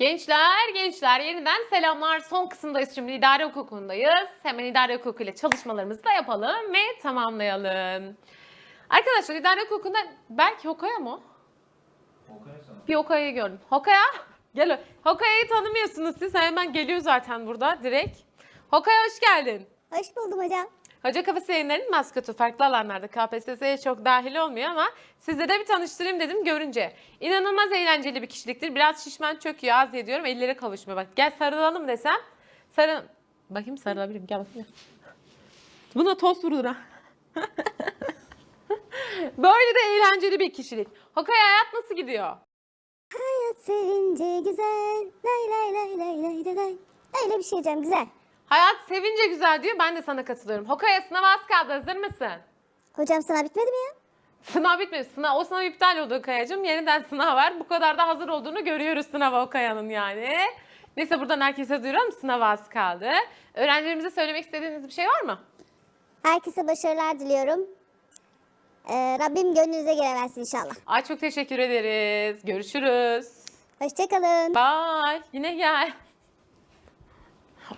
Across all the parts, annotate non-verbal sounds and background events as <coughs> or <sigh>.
Gençler, gençler yeniden selamlar. Son kısımdayız şimdi idare hukukundayız. Hemen idare hukukuyla çalışmalarımızı da yapalım ve tamamlayalım. Arkadaşlar idare hukukunda belki Hokaya mı? o? Bir Hokaya'yı gördüm. Hokaya, <laughs> gel. Hokaya'yı tanımıyorsunuz siz. Hemen geliyor zaten burada direkt. Hokaya hoş geldin. Hoş buldum hocam. Hoca Kafası yayınlarının maskotu farklı alanlarda KPSS'ye çok dahil olmuyor ama sizle de bir tanıştırayım dedim görünce. İnanılmaz eğlenceli bir kişiliktir. Biraz şişman çöküyor az ediyorum ellere kavuşmuyor. Bak gel sarılalım desem sarıl... Bakayım sarılabilirim gel bakayım. Buna toz vurulur ha. <laughs> Böyle de eğlenceli bir kişilik. Hokay hayat nasıl gidiyor? Hayat sevince güzel. Lay lay lay lay lay lay. Öyle bir şey hocam güzel. Hayat sevince güzel diyor ben de sana katılıyorum. Hokaya sınava az kaldı hazır mısın? Hocam sınav bitmedi mi ya? Sınav bitmedi. Sınav, o sınav iptal oldu Kaya'cığım. Yeniden sınav var. Bu kadar da hazır olduğunu görüyoruz sınava o Kaya'nın yani. Neyse buradan herkese duyuruyorum. Sınav az kaldı. Öğrencilerimize söylemek istediğiniz bir şey var mı? Herkese başarılar diliyorum. Ee, Rabbim gönlünüze göre versin inşallah. Ay çok teşekkür ederiz. Görüşürüz. Hoşçakalın. Bye. Yine gel.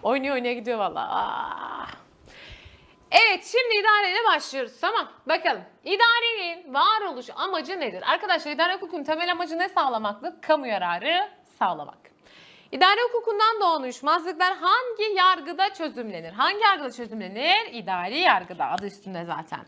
Oynuyor oynaya gidiyor valla. Aa. Evet şimdi idareyle başlıyoruz. Tamam bakalım. İdarenin varoluş amacı nedir? Arkadaşlar idare hukukunun temel amacı ne sağlamaktı? Kamu yararı sağlamak. İdare hukukundan doğan uyuşmazlıklar hangi yargıda çözümlenir? Hangi yargıda çözümlenir? İdari yargıda adı üstünde zaten.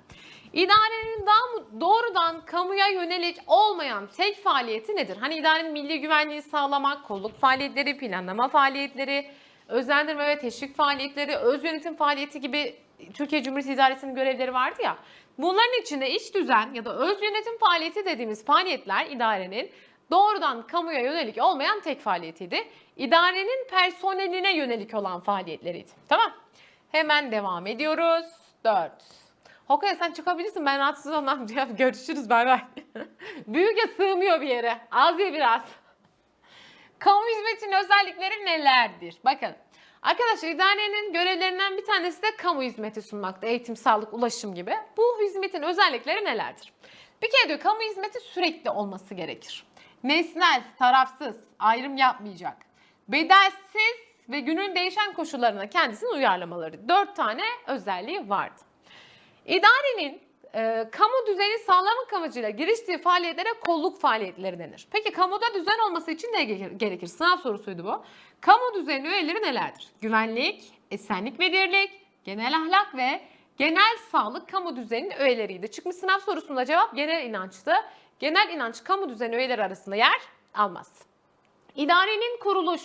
İdarenin daha doğrudan kamuya yönelik olmayan tek faaliyeti nedir? Hani idarenin milli güvenliği sağlamak, kolluk faaliyetleri, planlama faaliyetleri, özendirme ve teşvik faaliyetleri, öz yönetim faaliyeti gibi Türkiye Cumhuriyeti İdaresi'nin görevleri vardı ya. Bunların içinde iç düzen ya da öz yönetim faaliyeti dediğimiz faaliyetler idarenin doğrudan kamuya yönelik olmayan tek faaliyetiydi. İdarenin personeline yönelik olan faaliyetleriydi. Tamam. Hemen devam ediyoruz. 4. Hokaya sen çıkabilirsin ben rahatsız olmam. <laughs> Görüşürüz bay bay. <laughs> Büyük ya sığmıyor bir yere. Az ye biraz. Kamu hizmetinin özellikleri nelerdir? Bakın. Arkadaşlar idarenin görevlerinden bir tanesi de kamu hizmeti sunmakta. Eğitim, sağlık, ulaşım gibi. Bu hizmetin özellikleri nelerdir? Bir kere diyor kamu hizmeti sürekli olması gerekir. Nesnel, tarafsız, ayrım yapmayacak. Bedelsiz ve günün değişen koşullarına kendisini uyarlamaları. Dört tane özelliği vardı. İdarenin e, kamu düzeni sağlamak amacıyla giriştiği faaliyetlere kolluk faaliyetleri denir. Peki kamuda düzen olması için ne ge- gerekir? Sınav sorusuydu bu. Kamu düzeni üyeleri nelerdir? Güvenlik, esenlik ve dirlik, genel ahlak ve genel sağlık kamu düzeninin üyeleriydi. Çıkmış sınav sorusunda cevap genel inançtı. Genel inanç kamu düzeni üyeleri arasında yer almaz. İdarenin kuruluş,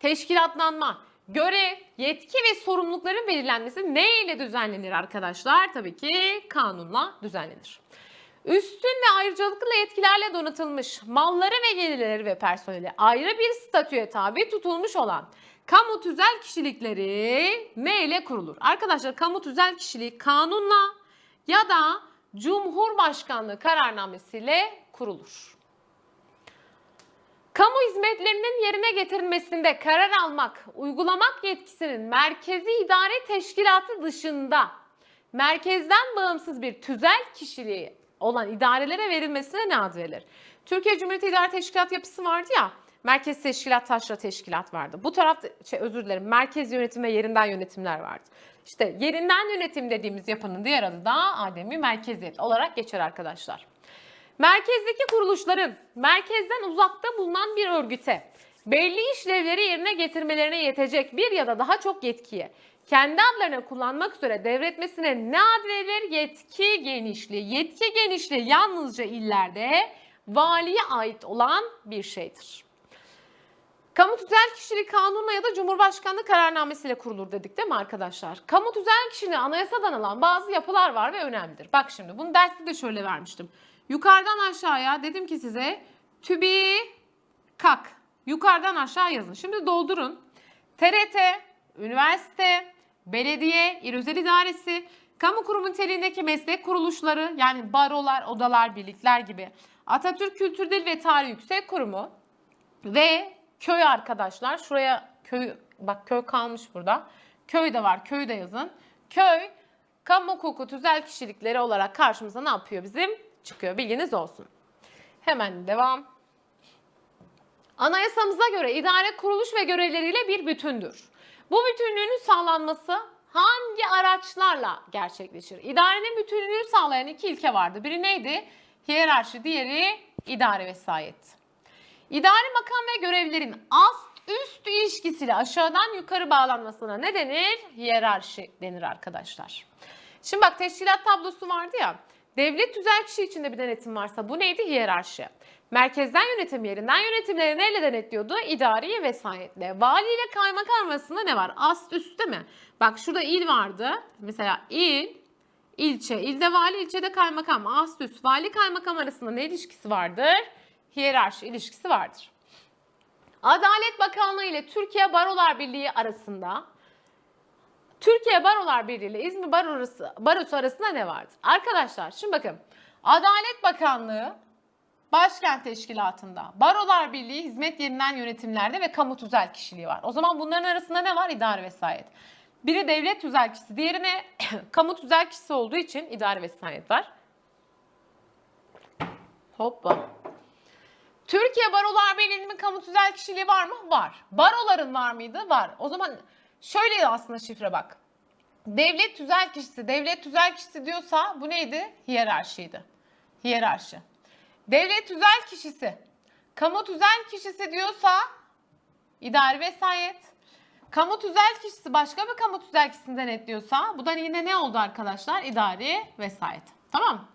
teşkilatlanma, görev, yetki ve sorumlulukların belirlenmesi ne ile düzenlenir arkadaşlar? Tabii ki kanunla düzenlenir. Üstün ve ayrıcalıklı yetkilerle donatılmış malları ve gelirleri ve personeli ayrı bir statüye tabi tutulmuş olan kamu tüzel kişilikleri ne ile kurulur? Arkadaşlar kamu tüzel kişiliği kanunla ya da Cumhurbaşkanlığı kararnamesiyle kurulur. Kamu hizmetlerinin yerine getirilmesinde karar almak, uygulamak yetkisinin merkezi idare teşkilatı dışında merkezden bağımsız bir tüzel kişiliği olan idarelere verilmesine ne ad verilir? Türkiye Cumhuriyeti İdare Teşkilat yapısı vardı ya, merkez teşkilat, taşra teşkilat vardı. Bu tarafta, şey özür dilerim, merkez yönetim ve yerinden yönetimler vardı. İşte yerinden yönetim dediğimiz yapının diğer adı da ademi merkeziyet olarak geçer arkadaşlar. Merkezdeki kuruluşların merkezden uzakta bulunan bir örgüte belli işlevleri yerine getirmelerine yetecek bir ya da daha çok yetkiye kendi adlarına kullanmak üzere devretmesine ne ad verilir? Yetki genişliği. Yetki genişliği yalnızca illerde valiye ait olan bir şeydir. Kamu tüzel kişilik kanunla ya da Cumhurbaşkanlığı kararnamesiyle kurulur dedik değil mi arkadaşlar? Kamu tüzel kişiliği anayasadan alan bazı yapılar var ve önemlidir. Bak şimdi bunu derste de şöyle vermiştim. Yukarıdan aşağıya dedim ki size TÜBİ KAK. Yukarıdan aşağı yazın. Şimdi doldurun. TRT, üniversite, belediye, il özel idaresi, kamu kurumu niteliğindeki meslek kuruluşları yani barolar, odalar, birlikler gibi. Atatürk Kültür Dil ve Tarih Yüksek Kurumu ve köy arkadaşlar. Şuraya köy, bak köy kalmış burada. Köy de var, köyü de yazın. Köy, kamu hukuku tüzel kişilikleri olarak karşımıza ne yapıyor bizim? Çıkıyor, bilginiz olsun. Hemen devam. Anayasamıza göre idare kuruluş ve görevleriyle bir bütündür. Bu bütünlüğünün sağlanması hangi araçlarla gerçekleşir? İdarenin bütünlüğünü sağlayan iki ilke vardı. Biri neydi? Hiyerarşi, diğeri idare vesayet. İdari makam ve görevlerin ast üst ilişkisiyle aşağıdan yukarı bağlanmasına ne denir? Hiyerarşi denir arkadaşlar. Şimdi bak teşkilat tablosu vardı ya. Devlet tüzel kişi içinde bir denetim varsa bu neydi? Hiyerarşi. Merkezden yönetim yerinden yönetimleri neyle denetliyordu? İdari vesayetle. Vali ile kaymakam arasında ne var? Ast üst değil mi? Bak şurada il vardı. Mesela il, ilçe, ilde vali, ilçede kaymakam. Ast üst, vali kaymakam arasında ne ilişkisi vardır? Hiyerarşi ilişkisi vardır. Adalet Bakanlığı ile Türkiye Barolar Birliği arasında Türkiye Barolar Birliği ile İzmir Barosu, Barosu arasında ne vardır? Arkadaşlar şimdi bakın. Adalet Bakanlığı Başkent Teşkilatı'nda Barolar Birliği hizmet yerinden yönetimlerde ve kamu tüzel kişiliği var. O zaman bunların arasında ne var? İdare vesayet. Biri devlet tüzel kişisi, diğerine <clears throat> kamu tüzel kişisi olduğu için idare vesayet var. Hoppa. Türkiye Barolar Birliği'nin kamu tüzel kişiliği var mı? Var. Baroların var mıydı? Var. O zaman şöyle aslında şifre bak. Devlet tüzel kişisi, devlet tüzel kişisi diyorsa bu neydi? Hiyerarşiydi. Hiyerarşi. Devlet tüzel kişisi, kamu tüzel kişisi diyorsa idari vesayet. Kamu tüzel kişisi başka bir kamu tüzel kişisini denetliyorsa bu da yine ne oldu arkadaşlar? İdari vesayet. Tamam?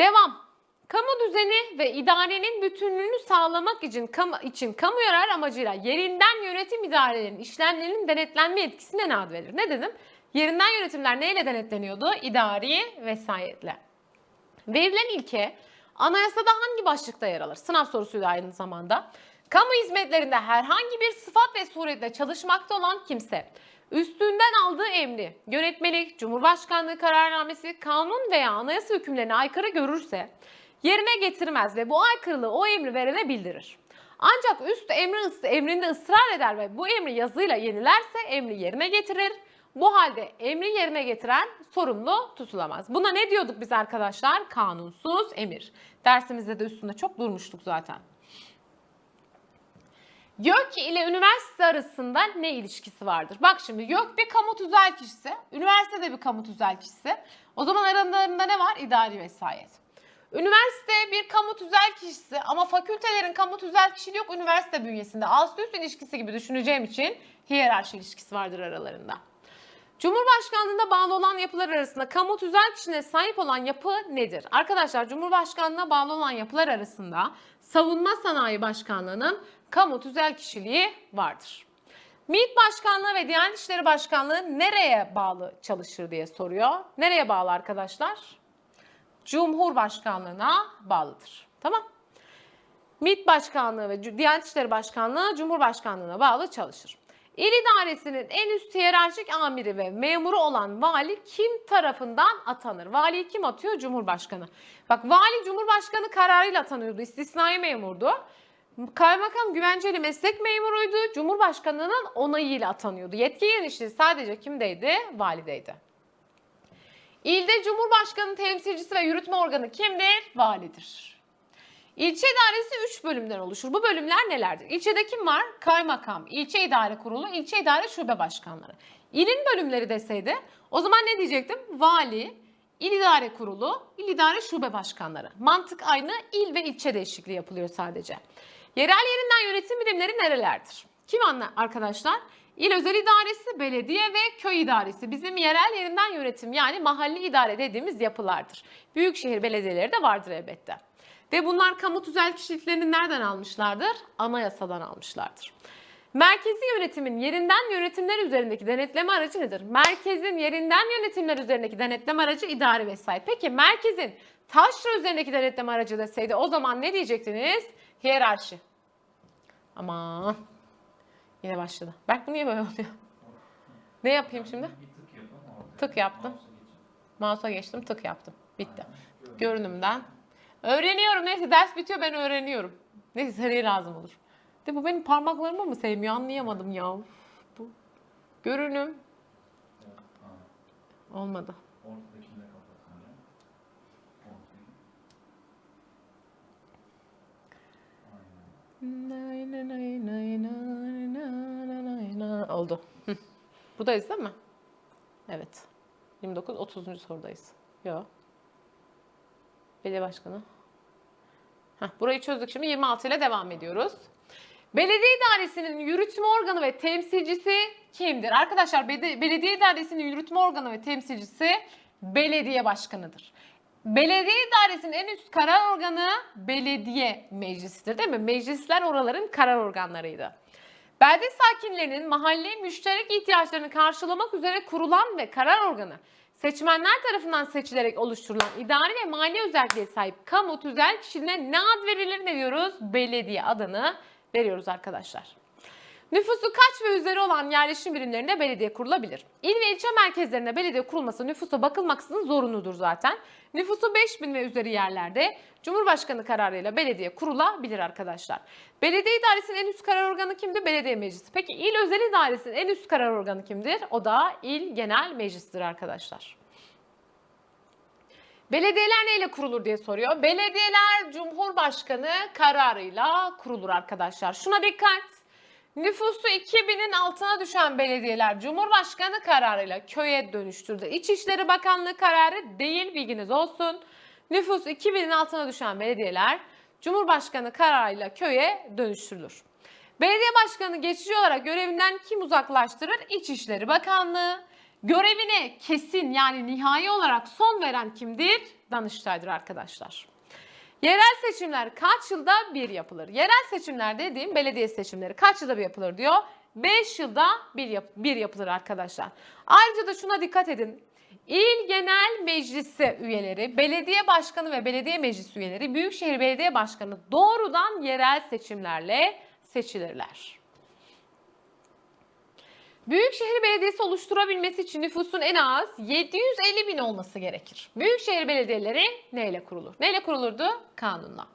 Devam. Kamu düzeni ve idarenin bütünlüğünü sağlamak için kamu, için kamu yarar amacıyla yerinden yönetim idarelerinin işlemlerinin denetlenme etkisine ne ad verilir? Ne dedim? Yerinden yönetimler neyle denetleniyordu? İdari vesayetle. Verilen ilke anayasada hangi başlıkta yer alır? Sınav sorusuydu aynı zamanda. Kamu hizmetlerinde herhangi bir sıfat ve suretle çalışmakta olan kimse üstünden aldığı emri, yönetmelik, cumhurbaşkanlığı kararnamesi, kanun veya anayasa hükümlerine aykırı görürse yerine getirmez ve bu aykırılığı o emri verene bildirir. Ancak üst emri, emrinde ısrar eder ve bu emri yazıyla yenilerse emri yerine getirir. Bu halde emri yerine getiren sorumlu tutulamaz. Buna ne diyorduk biz arkadaşlar? Kanunsuz emir. Dersimizde de üstünde çok durmuştuk zaten. YÖK ile üniversite arasında ne ilişkisi vardır? Bak şimdi YÖK bir kamu tüzel kişisi, üniversite de bir kamu tüzel kişisi. O zaman aralarında ne var? İdari vesayet. Üniversite bir kamu tüzel kişisi ama fakültelerin kamu tüzel kişiliği yok üniversite bünyesinde. Alt üst ilişkisi gibi düşüneceğim için hiyerarşi ilişkisi vardır aralarında. Cumhurbaşkanlığına bağlı olan yapılar arasında kamu tüzel kişiliğine sahip olan yapı nedir? Arkadaşlar Cumhurbaşkanlığına bağlı olan yapılar arasında Savunma Sanayi Başkanlığı'nın kamu tüzel kişiliği vardır. MİT Başkanlığı ve Diyanet İşleri Başkanlığı nereye bağlı çalışır diye soruyor. Nereye bağlı arkadaşlar? Cumhurbaşkanlığına bağlıdır. Tamam. MİT Başkanlığı ve Diyanet İşleri Başkanlığı Cumhurbaşkanlığına bağlı çalışır. İl idaresinin en üst hiyerarşik amiri ve memuru olan vali kim tarafından atanır? Valiyi kim atıyor? Cumhurbaşkanı. Bak vali Cumhurbaşkanı kararıyla atanıyordu. İstisnai memurdu. Kaymakam güvenceli meslek memuruydu. Cumhurbaşkanının onayıyla atanıyordu. Yetki genişliği sadece kimdeydi? Valideydi. İlde Cumhurbaşkanı temsilcisi ve yürütme organı kimdir? Validir. İlçe idaresi 3 bölümden oluşur. Bu bölümler nelerdir? İlçede kim var? Kaymakam, ilçe idare kurulu, ilçe idare şube başkanları. İlin bölümleri deseydi o zaman ne diyecektim? Vali, il idare kurulu, il idare şube başkanları. Mantık aynı, il ve ilçe değişikliği yapılıyor sadece. Yerel yerinden yönetim birimleri nerelerdir? Kim anlar arkadaşlar? İl özel idaresi, belediye ve köy idaresi bizim yerel yerinden yönetim yani mahalli idare dediğimiz yapılardır. Büyükşehir belediyeleri de vardır elbette. Ve bunlar kamu tüzel kişiliklerini nereden almışlardır? Anayasadan almışlardır. Merkezi yönetimin yerinden yönetimler üzerindeki denetleme aracı nedir? Merkezin yerinden yönetimler üzerindeki denetleme aracı idari vesayet. Peki merkezin taşra üzerindeki denetleme aracı deseydi o zaman ne diyecektiniz? Hiyerarşi. Aman. Yine başladı. Bak bu niye böyle oluyor? <laughs> Ne yapayım şimdi? Tık yaptım. Mouse'a geçtim tık yaptım. Bitti. Görünümden. Öğreniyorum neyse ders bitiyor ben öğreniyorum. Neyse seneye lazım olur. De bu benim parmaklarımı mı sevmiyor anlayamadım ya. Bu görünüm olmadı. Ortadakini Oldu. Buradayız değil mi? Evet. 29, 30. sorudayız. Yok. Belediye başkanı. Heh, burayı çözdük şimdi 26 ile devam ediyoruz. Belediye idaresinin yürütme organı ve temsilcisi kimdir? Arkadaşlar belediye idaresinin yürütme organı ve temsilcisi belediye başkanıdır. Belediye idaresinin en üst karar organı belediye meclisidir değil mi? Meclisler oraların karar organlarıydı. Belde sakinlerinin mahalle müşterek ihtiyaçlarını karşılamak üzere kurulan ve karar organı seçmenler tarafından seçilerek oluşturulan idari ve mali özelliğe sahip kamu tüzel kişiliğine ne ad verilir ne diyoruz? Belediye adını veriyoruz arkadaşlar. Nüfusu kaç ve üzeri olan yerleşim birimlerinde belediye kurulabilir? İl ve ilçe merkezlerinde belediye kurulması nüfusa bakılmaksızın zorunludur zaten. Nüfusu 5000 ve üzeri yerlerde Cumhurbaşkanı kararıyla belediye kurulabilir arkadaşlar. Belediye idaresinin en üst karar organı kimdir? Belediye meclisi. Peki il özel idaresinin en üst karar organı kimdir? O da il genel meclisidir arkadaşlar. Belediyeler neyle kurulur diye soruyor. Belediyeler Cumhurbaşkanı kararıyla kurulur arkadaşlar. Şuna dikkat. Nüfusu 2000'in altına düşen belediyeler Cumhurbaşkanı kararıyla köye dönüştürdü. İçişleri Bakanlığı kararı değil bilginiz olsun. Nüfus 2000'in altına düşen belediyeler Cumhurbaşkanı kararıyla köye dönüştürülür. Belediye başkanı geçici olarak görevinden kim uzaklaştırır? İçişleri Bakanlığı. Görevine kesin yani nihai olarak son veren kimdir? Danıştay'dır arkadaşlar. Yerel seçimler kaç yılda bir yapılır? Yerel seçimler dediğim belediye seçimleri kaç yılda bir yapılır diyor. 5 yılda bir, yap- bir yapılır arkadaşlar. Ayrıca da şuna dikkat edin. İl Genel Meclisi üyeleri, belediye başkanı ve belediye meclis üyeleri, Büyükşehir Belediye Başkanı doğrudan yerel seçimlerle seçilirler. Büyükşehir Belediyesi oluşturabilmesi için nüfusun en az 750 bin olması gerekir. Büyükşehir belediyeleri neyle kurulur? Neyle kurulurdu? Kanunla.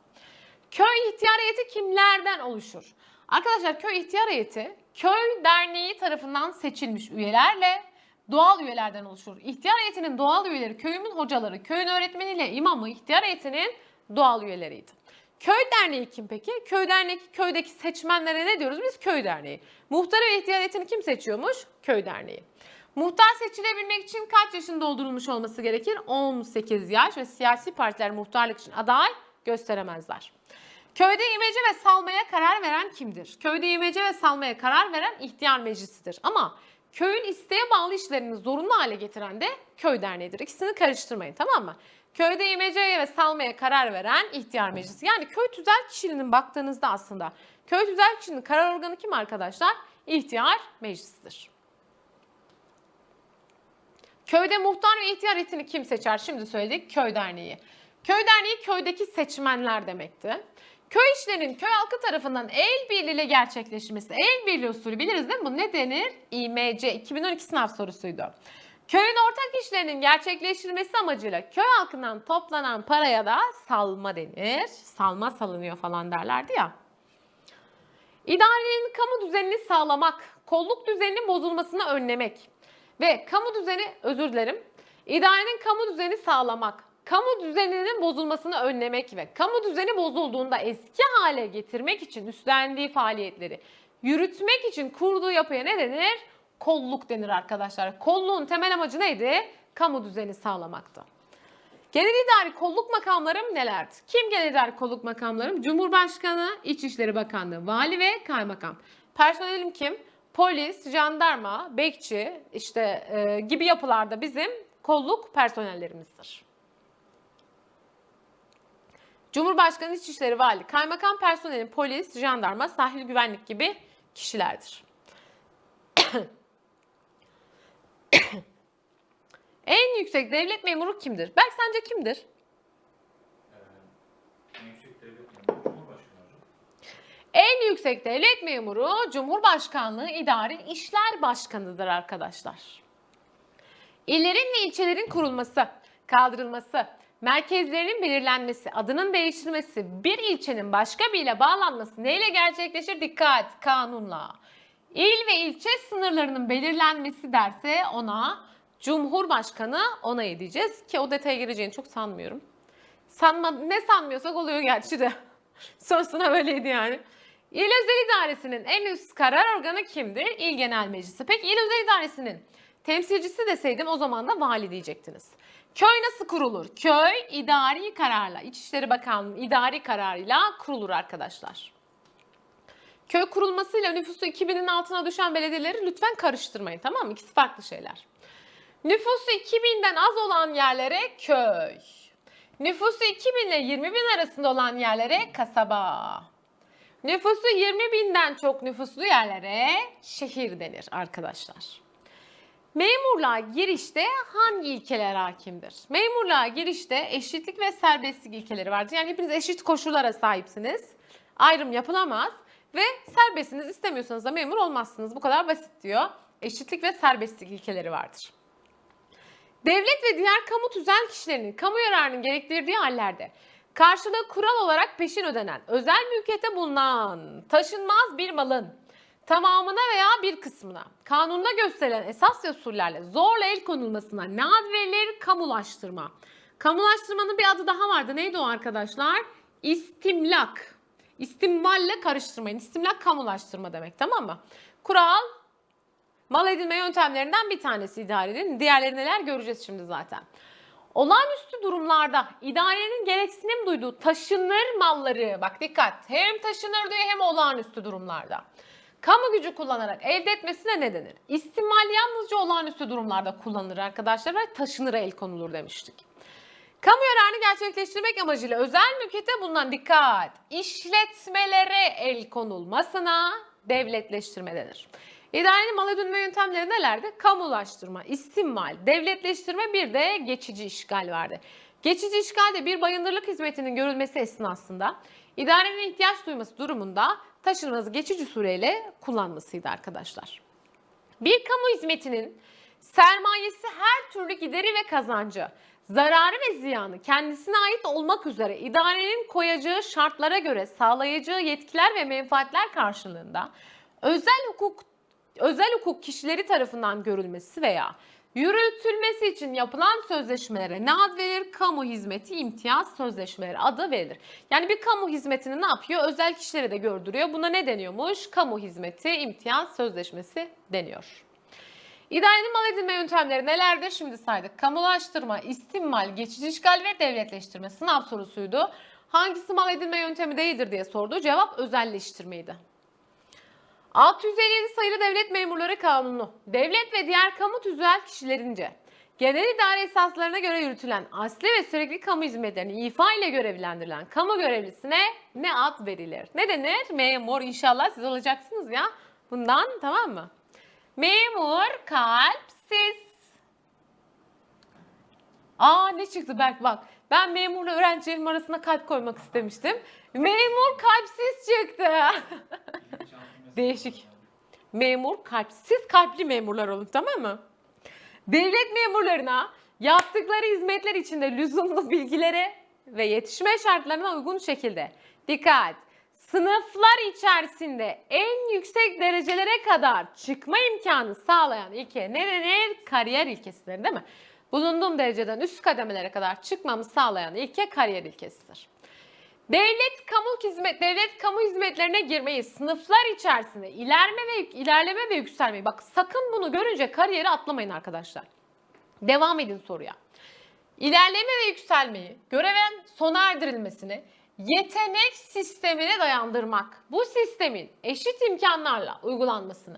Köy ihtiyar heyeti kimlerden oluşur? Arkadaşlar köy ihtiyar heyeti köy derneği tarafından seçilmiş üyelerle doğal üyelerden oluşur. İhtiyar heyetinin doğal üyeleri köyümün hocaları, köyün öğretmeniyle imamı ihtiyar heyetinin doğal üyeleriydi. Köy derneği kim peki? Köy derneği köydeki seçmenlere ne diyoruz biz? Köy derneği. Muhtarı ve ihtiyar heyetini kim seçiyormuş? Köy derneği. Muhtar seçilebilmek için kaç yaşın doldurulmuş olması gerekir? 18 yaş ve siyasi partiler muhtarlık için aday gösteremezler. Köyde imece ve salmaya karar veren kimdir? Köyde imece ve salmaya karar veren ihtiyar meclisidir. Ama köyün isteğe bağlı işlerini zorunlu hale getiren de köy derneğidir. İkisini karıştırmayın tamam mı? Köyde imeceye ve salmaya karar veren ihtiyar meclisi. Yani köy tüzel kişiliğinin baktığınızda aslında köy tüzel kişinin karar organı kim arkadaşlar? İhtiyar meclisidir. Köyde muhtar ve ihtiyar heyetini kim seçer? Şimdi söyledik köy derneği. Köy derneği köydeki seçmenler demekti. Köy işlerinin köy halkı tarafından el birliğiyle gerçekleşmesi, el birliği usulü biliriz değil mi? Bu ne denir? İMC 2012 sınav sorusuydu. Köyün ortak işlerinin gerçekleştirilmesi amacıyla köy halkından toplanan paraya da salma denir. Salma salınıyor falan derlerdi ya. İdarenin kamu düzenini sağlamak, kolluk düzeninin bozulmasını önlemek ve kamu düzeni, özür dilerim, idarenin kamu düzeni sağlamak, kamu düzeninin bozulmasını önlemek ve kamu düzeni bozulduğunda eski hale getirmek için üstlendiği faaliyetleri yürütmek için kurduğu yapıya ne denir? Kolluk denir arkadaşlar. Kolluğun temel amacı neydi? Kamu düzeni sağlamaktı. Genel idari kolluk makamlarım nelerdi? Kim genel idari kolluk makamlarım? Cumhurbaşkanı, İçişleri Bakanlığı, vali ve kaymakam. Personelim kim? Polis, jandarma, bekçi işte e, gibi yapılarda bizim kolluk personellerimizdir. Cumhurbaşkanı, İçişleri, Vali, Kaymakam personeli, polis, jandarma, sahil güvenlik gibi kişilerdir. <coughs> en yüksek devlet memuru kimdir? Berk sence kimdir? Ee, en yüksek devlet memuru Cumhurbaşkanı. En yüksek devlet memuru Cumhurbaşkanlığı İdari İşler Başkanı'dır arkadaşlar. İllerin ve ilçelerin kurulması, kaldırılması, merkezlerinin belirlenmesi, adının değiştirilmesi, bir ilçenin başka bir ile bağlanması neyle gerçekleşir? Dikkat! Kanunla. İl ve ilçe sınırlarının belirlenmesi derse ona Cumhurbaşkanı onay edeceğiz ki o detaya gireceğini çok sanmıyorum. Sanma, ne sanmıyorsak oluyor gerçi de. <laughs> Son sınav öyleydi yani. İl Özel İdaresi'nin en üst karar organı kimdir? İl Genel Meclisi. Peki İl Özel İdaresi'nin temsilcisi deseydim o zaman da vali diyecektiniz. Köy nasıl kurulur? Köy idari kararla, İçişleri Bakanlığı idari kararıyla kurulur arkadaşlar. Köy kurulmasıyla nüfusu 2000'in altına düşen belediyeleri lütfen karıştırmayın tamam mı? İkisi farklı şeyler. Nüfusu 2000'den az olan yerlere köy. Nüfusu 2000 ile 20 bin arasında olan yerlere kasaba. Nüfusu 20 binden çok nüfuslu yerlere şehir denir arkadaşlar. Memurluğa girişte hangi ilkeler hakimdir? Memurluğa girişte eşitlik ve serbestlik ilkeleri vardır. Yani hepiniz eşit koşullara sahipsiniz. Ayrım yapılamaz ve serbestsiniz istemiyorsanız da memur olmazsınız. Bu kadar basit diyor. Eşitlik ve serbestlik ilkeleri vardır. Devlet ve diğer kamu tüzel kişilerinin kamu yararının gerektirdiği hallerde karşılığı kural olarak peşin ödenen, özel mülkiyete bulunan, taşınmaz bir malın tamamına veya bir kısmına kanunda gösterilen esas ve usullerle zorla el konulmasına verilir? Kamulaştırma. Kamulaştırmanın bir adı daha vardı. Neydi o arkadaşlar? İstimlak. İstimvalle karıştırmayın. İstimlak kamulaştırma demek tamam mı? Kural mal edinme yöntemlerinden bir tanesi idarenin. Diğerleri neler göreceğiz şimdi zaten. Olağanüstü durumlarda idarenin gereksinim duyduğu taşınır malları, bak dikkat, hem taşınır diyor hem olağanüstü durumlarda. Kamu gücü kullanarak elde etmesine ne denir? İstimal yalnızca olağanüstü durumlarda kullanılır arkadaşlar ve taşınıra el konulur demiştik. Kamu yararını gerçekleştirmek amacıyla özel mülkiyete bulunan dikkat, işletmelere el konulmasına devletleştirme denir. İdarenin mal edinme yöntemleri nelerdi? Kamulaştırma, istimmal, devletleştirme bir de geçici işgal vardı. Geçici işgalde bir bayındırlık hizmetinin görülmesi esnasında idarenin ihtiyaç duyması durumunda taşınmazı geçici süreyle kullanmasıydı arkadaşlar. Bir kamu hizmetinin sermayesi her türlü gideri ve kazancı, zararı ve ziyanı kendisine ait olmak üzere idarenin koyacağı şartlara göre sağlayacağı yetkiler ve menfaatler karşılığında özel hukuk özel hukuk kişileri tarafından görülmesi veya yürütülmesi için yapılan sözleşmelere ne ad verilir? Kamu hizmeti imtiyaz sözleşmeleri adı verilir. Yani bir kamu hizmetini ne yapıyor? Özel kişilere de gördürüyor. Buna ne deniyormuş? Kamu hizmeti imtiyaz sözleşmesi deniyor. İdarenin mal edinme yöntemleri nelerdir? Şimdi saydık. Kamulaştırma, istimmal, geçici işgal ve devletleştirme. Sınav sorusuydu. Hangisi mal edinme yöntemi değildir diye sordu. Cevap özelleştirmeydi. 657 sayılı devlet memurları kanunu, devlet ve diğer kamu tüzel kişilerince genel idare esaslarına göre yürütülen asli ve sürekli kamu hizmetlerini ifa ile görevlendirilen kamu görevlisine ne ad verilir? Ne denir? Memur inşallah siz olacaksınız ya. Bundan tamam mı? Memur kalpsiz. Aa ne çıktı Berk bak. Ben memurla öğrencilerim arasına kalp koymak istemiştim. Memur kalpsiz çıktı. <laughs> Değişik. Memur kalpsiz kalpli memurlar olun tamam mı? Devlet memurlarına yaptıkları hizmetler içinde lüzumlu bilgilere ve yetişme şartlarına uygun şekilde dikkat sınıflar içerisinde en yüksek derecelere kadar çıkma imkanı sağlayan ilke ne denir? Kariyer ilkesidir değil mi? Bulunduğum dereceden üst kademelere kadar çıkmamı sağlayan ilke kariyer ilkesidir. Devlet kamu hizmet devlet kamu hizmetlerine girmeyi sınıflar içerisinde ilerleme ve ilerleme ve yükselmeyi bak sakın bunu görünce kariyeri atlamayın arkadaşlar. Devam edin soruya. İlerleme ve yükselmeyi, görevin sona erdirilmesini yetenek sistemine dayandırmak. Bu sistemin eşit imkanlarla uygulanmasını,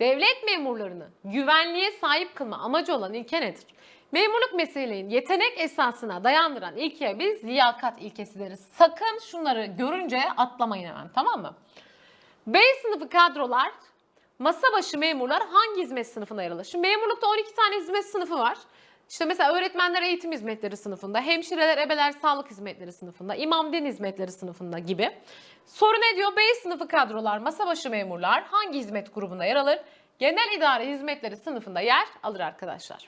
devlet memurlarını güvenliğe sahip kılma amacı olan ilke nedir? Memurluk mesleğinin yetenek esasına dayandıran ilkeye biz liyakat ilkesi deriz. Sakın şunları görünce atlamayın hemen tamam mı? B sınıfı kadrolar, masa başı memurlar hangi hizmet sınıfına yer alır? Şimdi memurlukta 12 tane hizmet sınıfı var. İşte mesela öğretmenler eğitim hizmetleri sınıfında, hemşireler, ebeler sağlık hizmetleri sınıfında, imam din hizmetleri sınıfında gibi. Soru ne diyor? B sınıfı kadrolar, masa başı memurlar hangi hizmet grubunda yer alır? Genel idare hizmetleri sınıfında yer alır arkadaşlar.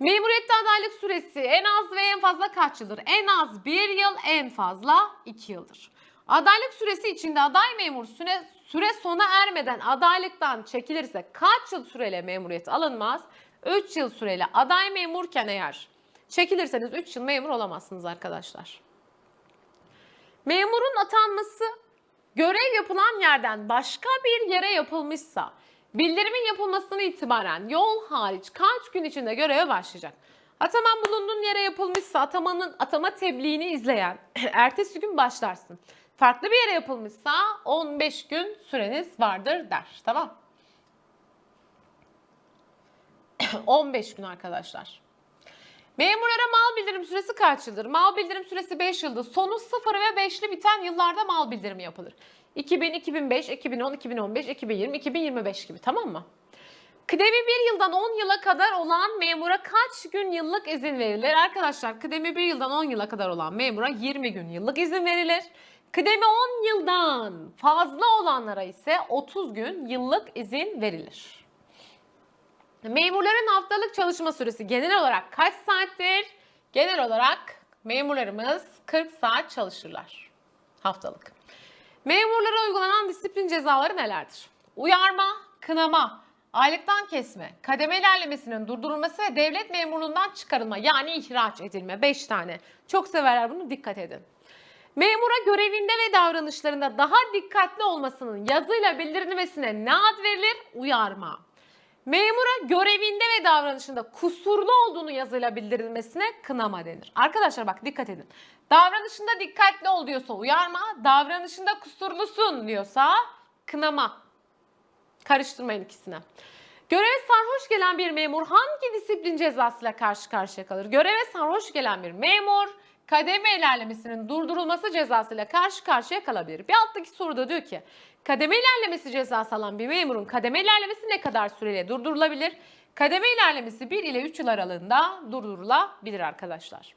Memuriyette adaylık süresi en az ve en fazla kaç yıldır? En az 1 yıl, en fazla 2 yıldır. Adaylık süresi içinde aday memur süre, süre sona ermeden adaylıktan çekilirse kaç yıl süreyle memuriyet alınmaz? 3 yıl süreyle aday memurken eğer çekilirseniz 3 yıl memur olamazsınız arkadaşlar. Memurun atanması görev yapılan yerden başka bir yere yapılmışsa bildirimin yapılmasına itibaren yol hariç kaç gün içinde göreve başlayacak? Ataman bulunduğun yere yapılmışsa atamanın atama tebliğini izleyen <clears throat> ertesi gün başlarsın. Farklı bir yere yapılmışsa 15 gün süreniz vardır der. Tamam. 15 gün arkadaşlar. Memurlara mal bildirim süresi kaç yıldır? Mal bildirim süresi 5 yıldır. Sonu 0 ve 5'li biten yıllarda mal bildirimi yapılır. 2000, 2005, 2010, 2015, 2020, 2025 gibi tamam mı? Kıdemi bir yıldan 10 yıla kadar olan memura kaç gün yıllık izin verilir? Arkadaşlar kıdemi bir yıldan 10 yıla kadar olan memura 20 gün yıllık izin verilir. Kıdemi 10 yıldan fazla olanlara ise 30 gün yıllık izin verilir. Memurların haftalık çalışma süresi genel olarak kaç saattir? Genel olarak memurlarımız 40 saat çalışırlar haftalık. Memurlara uygulanan disiplin cezaları nelerdir? Uyarma, kınama, aylıktan kesme, kademe ilerlemesinin durdurulması ve devlet memurluğundan çıkarılma yani ihraç edilme 5 tane. Çok severler bunu dikkat edin. Memura görevinde ve davranışlarında daha dikkatli olmasının yazıyla bildirilmesine ne ad verilir? Uyarma. Memura görevinde ve davranışında kusurlu olduğunu yazıyla bildirilmesine kınama denir. Arkadaşlar bak dikkat edin. Davranışında dikkatli ol diyorsa uyarma, davranışında kusurlusun diyorsa kınama. Karıştırmayın ikisini. Göreve sarhoş gelen bir memur hangi disiplin cezasıyla karşı karşıya kalır? Göreve sarhoş gelen bir memur kademe ilerlemesinin durdurulması cezasıyla karşı karşıya kalabilir. Bir alttaki soruda diyor ki kademe ilerlemesi cezası alan bir memurun kademe ilerlemesi ne kadar süreyle durdurulabilir? Kademe ilerlemesi 1 ile 3 yıl aralığında durdurulabilir arkadaşlar.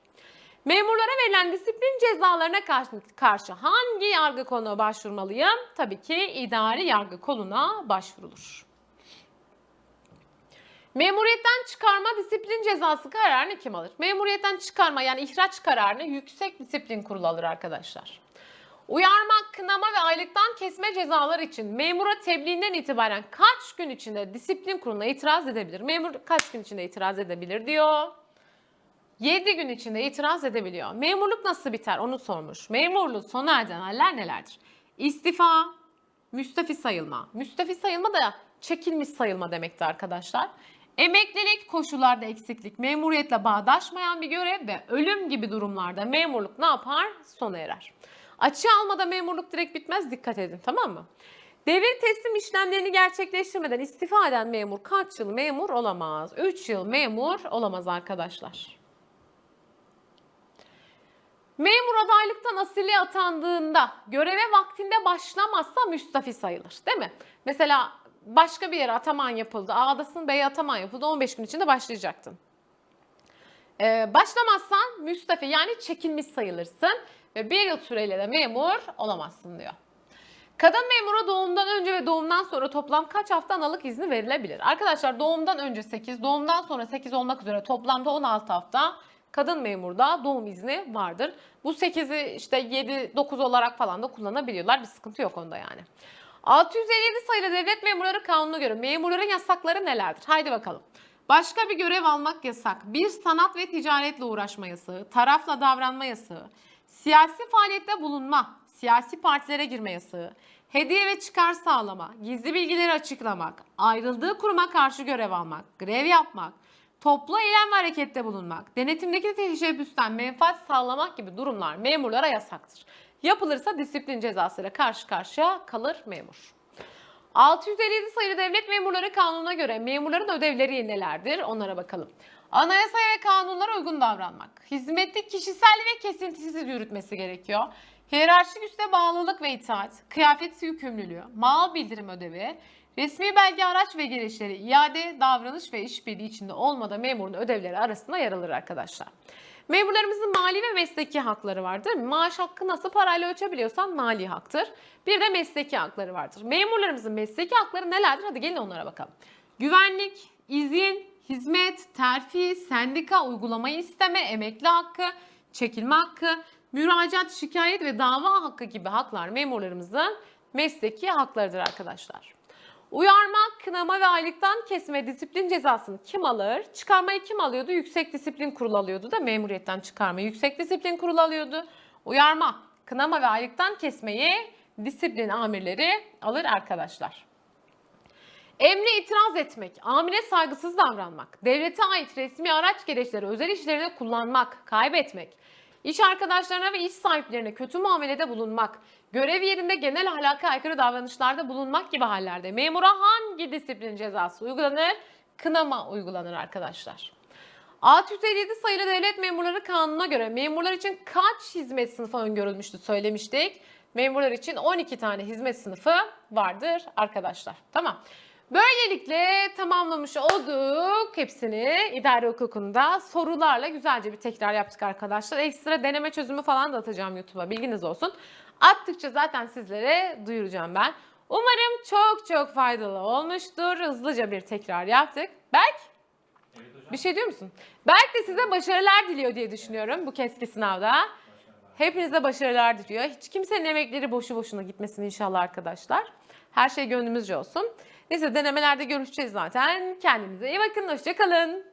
Memurlara verilen disiplin cezalarına karşı, karşı hangi yargı koluna başvurmalıyım? Tabii ki idari yargı koluna başvurulur. Memuriyetten çıkarma disiplin cezası kararını kim alır? Memuriyetten çıkarma yani ihraç kararını yüksek disiplin kurulu alır arkadaşlar. Uyarma, kınama ve aylıktan kesme cezaları için memura tebliğinden itibaren kaç gün içinde disiplin kuruluna itiraz edebilir? Memur kaç gün içinde itiraz edebilir diyor. 7 gün içinde itiraz edebiliyor. Memurluk nasıl biter onu sormuş. Memurluğu sona eren haller nelerdir? İstifa, müstafi sayılma. Müstafi sayılma da çekilmiş sayılma demekti arkadaşlar. Emeklilik koşullarda eksiklik, memuriyetle bağdaşmayan bir görev ve ölüm gibi durumlarda memurluk ne yapar? Sona erer. Açığa almada memurluk direkt bitmez dikkat edin tamam mı? Devir teslim işlemlerini gerçekleştirmeden istifa eden memur kaç yıl memur olamaz? 3 yıl memur olamaz arkadaşlar. Memur adaylıktan asiliye atandığında göreve vaktinde başlamazsa müstafi sayılır değil mi? Mesela başka bir yere ataman yapıldı. Ağdasın Bey'e ataman yapıldı. 15 gün içinde başlayacaktın. Ee, başlamazsan müstafi yani çekilmiş sayılırsın ve bir yıl süreyle de memur olamazsın diyor. Kadın memura doğumdan önce ve doğumdan sonra toplam kaç hafta analık izni verilebilir? Arkadaşlar doğumdan önce 8, doğumdan sonra 8 olmak üzere toplamda 16 hafta kadın memurda doğum izni vardır. Bu 8'i işte 7, 9 olarak falan da kullanabiliyorlar. Bir sıkıntı yok onda yani. 657 sayılı devlet memurları kanununa göre memurların yasakları nelerdir? Haydi bakalım. Başka bir görev almak yasak. Bir sanat ve ticaretle uğraşma yasağı, tarafla davranma yasağı, siyasi faaliyette bulunma, siyasi partilere girme yasağı, hediye ve çıkar sağlama, gizli bilgileri açıklamak, ayrıldığı kuruma karşı görev almak, grev yapmak, toplu eylem ve harekette bulunmak, denetimdeki teşebbüsten menfaat sağlamak gibi durumlar memurlara yasaktır. Yapılırsa disiplin cezasıyla karşı karşıya kalır memur. 657 sayılı devlet memurları kanununa göre memurların ödevleri nelerdir? Onlara bakalım. Anayasaya ve kanunlara uygun davranmak. Hizmeti kişisel ve kesintisiz yürütmesi gerekiyor. Hiyerarşik üste bağlılık ve itaat, kıyafet yükümlülüğü, mal bildirim ödevi, resmi belge araç ve gelişleri, iade, davranış ve işbirliği içinde olmadan memurun ödevleri arasında yer alır arkadaşlar. Memurlarımızın mali ve mesleki hakları vardır. Maaş hakkı nasıl parayla ölçebiliyorsan mali haktır. Bir de mesleki hakları vardır. Memurlarımızın mesleki hakları nelerdir? Hadi gelin onlara bakalım. Güvenlik, izin, hizmet, terfi, sendika, uygulamayı isteme, emekli hakkı, çekilme hakkı, müracaat, şikayet ve dava hakkı gibi haklar memurlarımızın mesleki haklarıdır arkadaşlar. Uyarma, kınama ve aylıktan kesme disiplin cezasını kim alır? Çıkarmayı kim alıyordu? Yüksek Disiplin Kurulu alıyordu da memuriyetten çıkarmayı Yüksek Disiplin Kurulu alıyordu. Uyarma, kınama ve aylıktan kesmeyi disiplin amirleri alır arkadaşlar. Emre itiraz etmek, amire saygısız davranmak, devlete ait resmi araç gereçleri özel işlerinde kullanmak, kaybetmek, iş arkadaşlarına ve iş sahiplerine kötü muamelede bulunmak, görev yerinde genel ahlaka aykırı davranışlarda bulunmak gibi hallerde memura hangi disiplin cezası uygulanır? Kınama uygulanır arkadaşlar. 657 sayılı devlet memurları kanununa göre memurlar için kaç hizmet sınıfı öngörülmüştü söylemiştik. Memurlar için 12 tane hizmet sınıfı vardır arkadaşlar. Tamam. Böylelikle tamamlamış olduk hepsini idare hukukunda sorularla güzelce bir tekrar yaptık arkadaşlar. Ekstra deneme çözümü falan da atacağım YouTube'a bilginiz olsun. Attıkça zaten sizlere duyuracağım ben. Umarım çok çok faydalı olmuştur. Hızlıca bir tekrar yaptık. Berk Evet bir şey diyor musun? Berk de size başarılar diliyor diye düşünüyorum bu keski sınavda. Hepinize başarılar diliyor. Hiç kimsenin emekleri boşu boşuna gitmesin inşallah arkadaşlar. Her şey gönlümüzce olsun. Neyse denemelerde görüşeceğiz zaten. Kendinize iyi bakın. Hoşçakalın.